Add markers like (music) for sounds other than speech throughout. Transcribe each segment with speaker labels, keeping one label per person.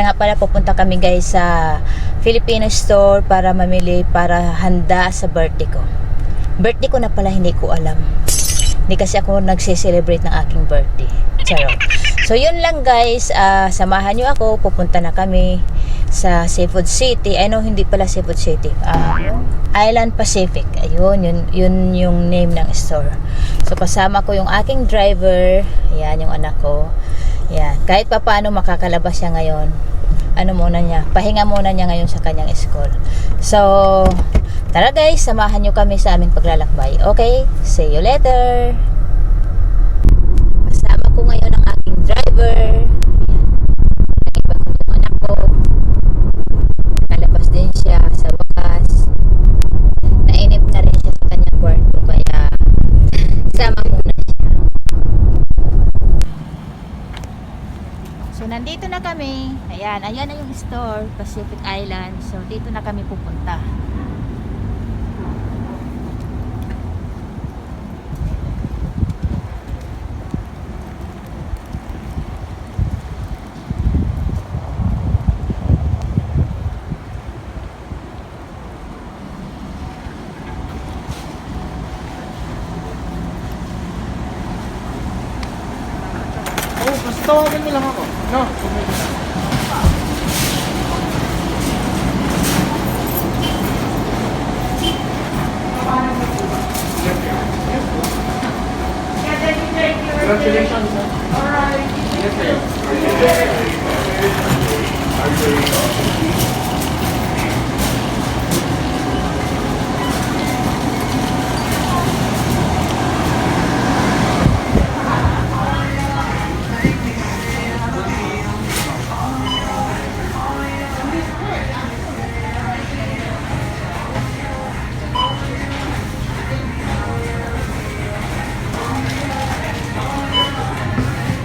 Speaker 1: Siya nga pala pupunta kami guys sa Filipino store para mamili para handa sa birthday ko. Birthday ko na pala hindi ko alam. Hindi kasi ako nagse-celebrate ng aking birthday. Charot. So yun lang guys, Ah, samahan nyo ako, pupunta na kami sa Seafood City. Ay no, hindi pala Seafood City. Ah, Island Pacific. Ayun, yun, yun yung name ng store. So kasama ko yung aking driver. Ayan, yung anak ko. Ayan. Kahit pa paano makakalabas siya ngayon. Ano muna niya, pahinga muna niya ngayon sa kanyang school. So, tara guys, samahan nyo kami sa aming paglalakbay. Okay? See you later! Kasama ko ngayon ang aking driver. Ayan. Nakiba ko yung anak ko. Kalabas din siya sa wakas. Nainip na rin sa kanyang kwarto. Kaya, sama muna siya. So, nandito na kami. Ayan, ayan na yung store, Pacific Island. So, dito na kami pupunta.
Speaker 2: Tawagan mo lang ako. No? Congratulations. All right. Yes, sir.
Speaker 3: Yes, sir.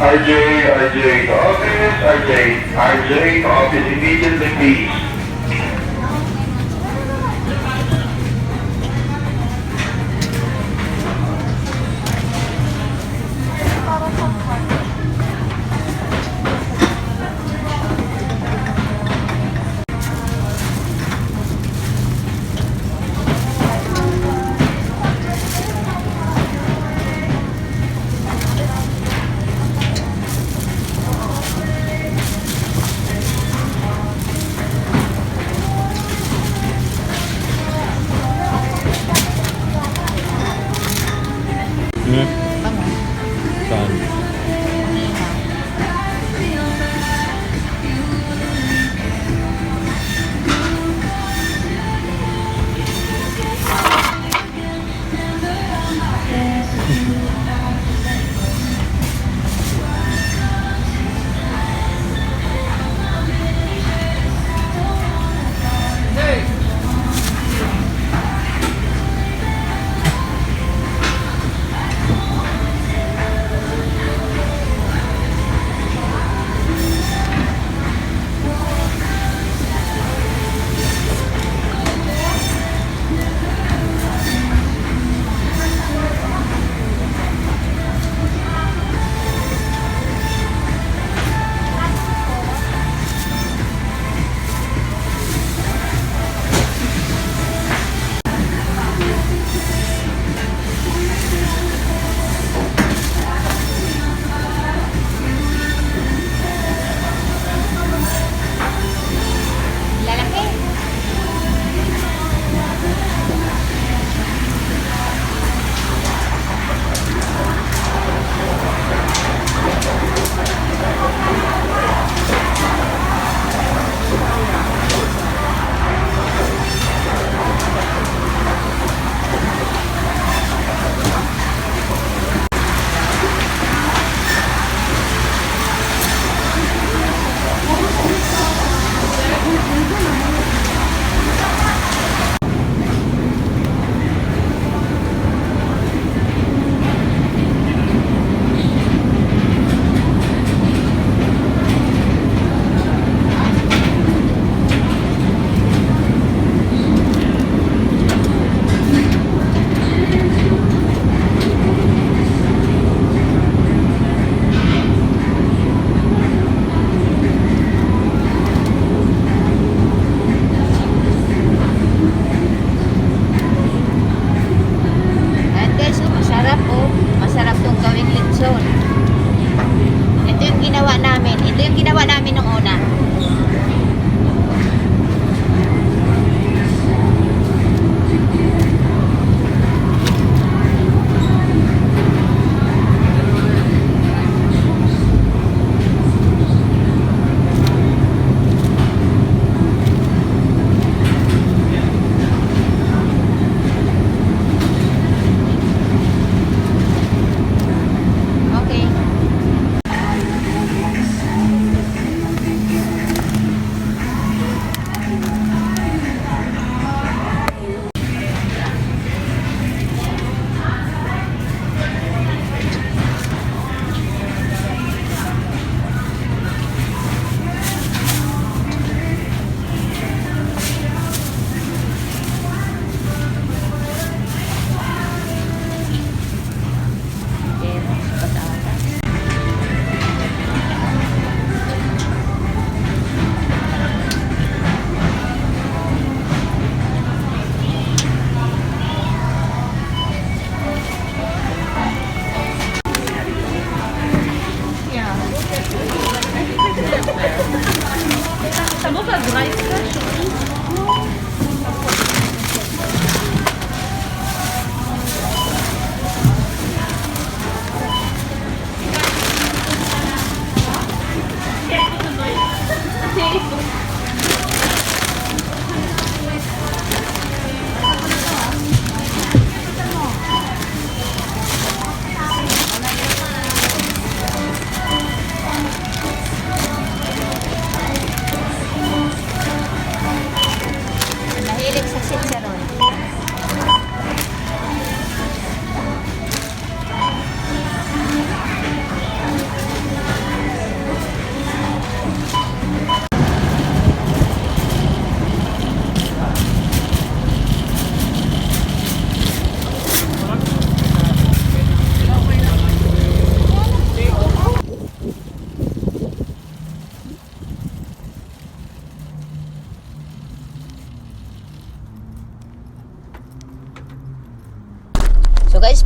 Speaker 3: RJ, RJ office, RJ, RJ office immediately, please.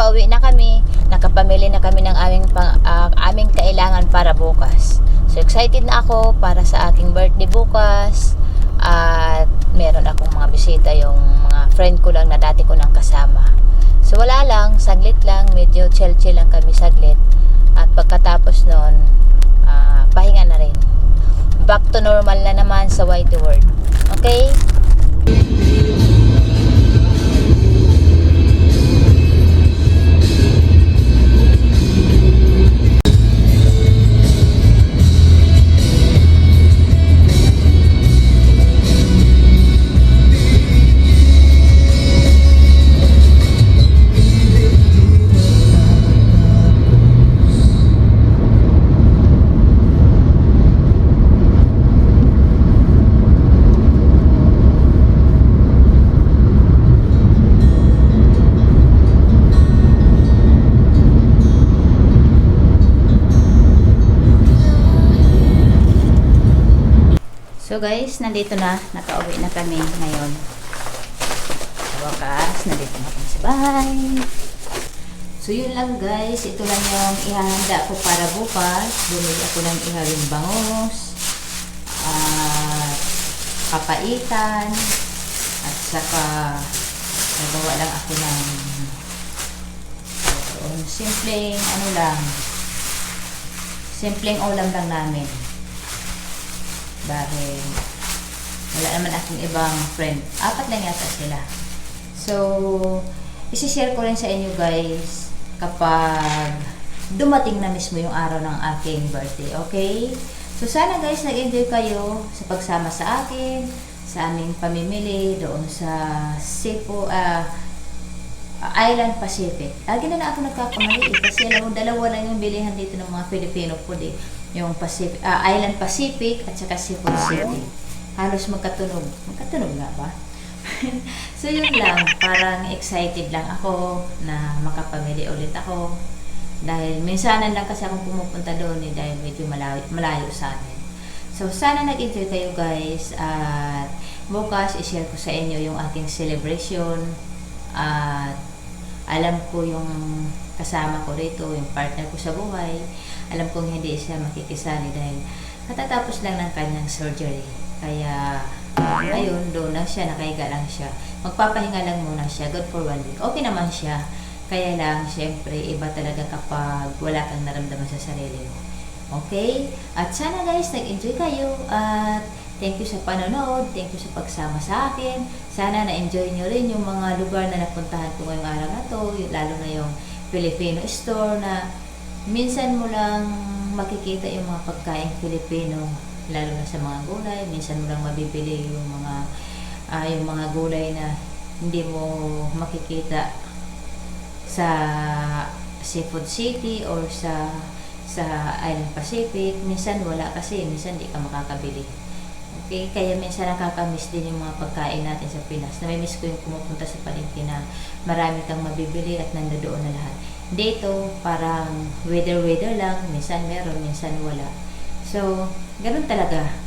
Speaker 1: Pauwi na kami. Nakapamili na kami ng aming, ah, aming kailangan para bukas. So excited na ako para sa aking birthday bukas. At meron akong mga bisita yung mga friend ko lang na dati ko nang kasama. So wala lang, saglit lang, medyo chill-chill lang kami saglit. At pagkatapos nun, ah, pahinga na rin. Back to normal na naman sa Whitey World. Okay? Guys, nandito na. Nakauwi na kami ngayon. Sa wakas, nandito na kami sa bahay. So yun lang guys. Ito lang yung ihahanda ko para bukas. Bumili ako ng ihawing bangus. At kapaitan. At saka nagawa lang ako ng yung simpleng ano lang simpleng ulam lang namin dahil wala naman akong ibang friend. Apat lang yata sila. So, isi-share ko rin sa inyo guys kapag dumating na mismo yung araw ng aking birthday. Okay? So, sana guys nag-enjoy kayo sa pagsama sa akin, sa aming pamimili doon sa Cebu, ah, Island Pacific. Lagi na lang ako nagkakamali eh, kasi alam mo, dalawa lang yung bilihan dito ng mga Filipino food eh. Yung Pacific, ah, Island Pacific at saka Cebu City. Halos magkatunog. Magkatunog nga ba? (laughs) so yun lang, parang excited lang ako na makapamili ulit ako. Dahil minsanan lang kasi akong pumupunta doon eh, dahil medyo malayo, malayo sa amin. So sana nag-enjoy kayo guys at bukas i-share ko sa inyo yung ating celebration at alam ko yung kasama ko rito, yung partner ko sa buhay. Alam kong hindi siya makikisali dahil katatapos lang ng kanyang surgery. Kaya, ayun, doon na siya, nakahiga lang siya. Magpapahinga lang muna siya, good for one week. Okay naman siya. Kaya lang, syempre, iba talaga kapag wala kang naramdaman sa sarili mo. Okay? At sana guys, nag-enjoy kayo. At thank you sa panonood. Thank you sa pagsama sa akin. Sana na-enjoy nyo rin yung mga lugar na napuntahan ko ngayong araw na to. Lalo na yung Filipino store na minsan mo lang makikita yung mga pagkain Filipino. Lalo na sa mga gulay. Minsan mo lang mabibili yung mga ah, yung mga gulay na hindi mo makikita sa Seafood City or sa sa Island Pacific. Minsan wala kasi, minsan di ka makakabili. Okay, kaya minsan nakakamiss din yung mga pagkain natin sa Pinas. Namimiss ko yung pumupunta sa palengke na marami kang mabibili at nandoon na lahat. Dito, parang weather-weather lang. Minsan meron, minsan wala. So, ganun talaga.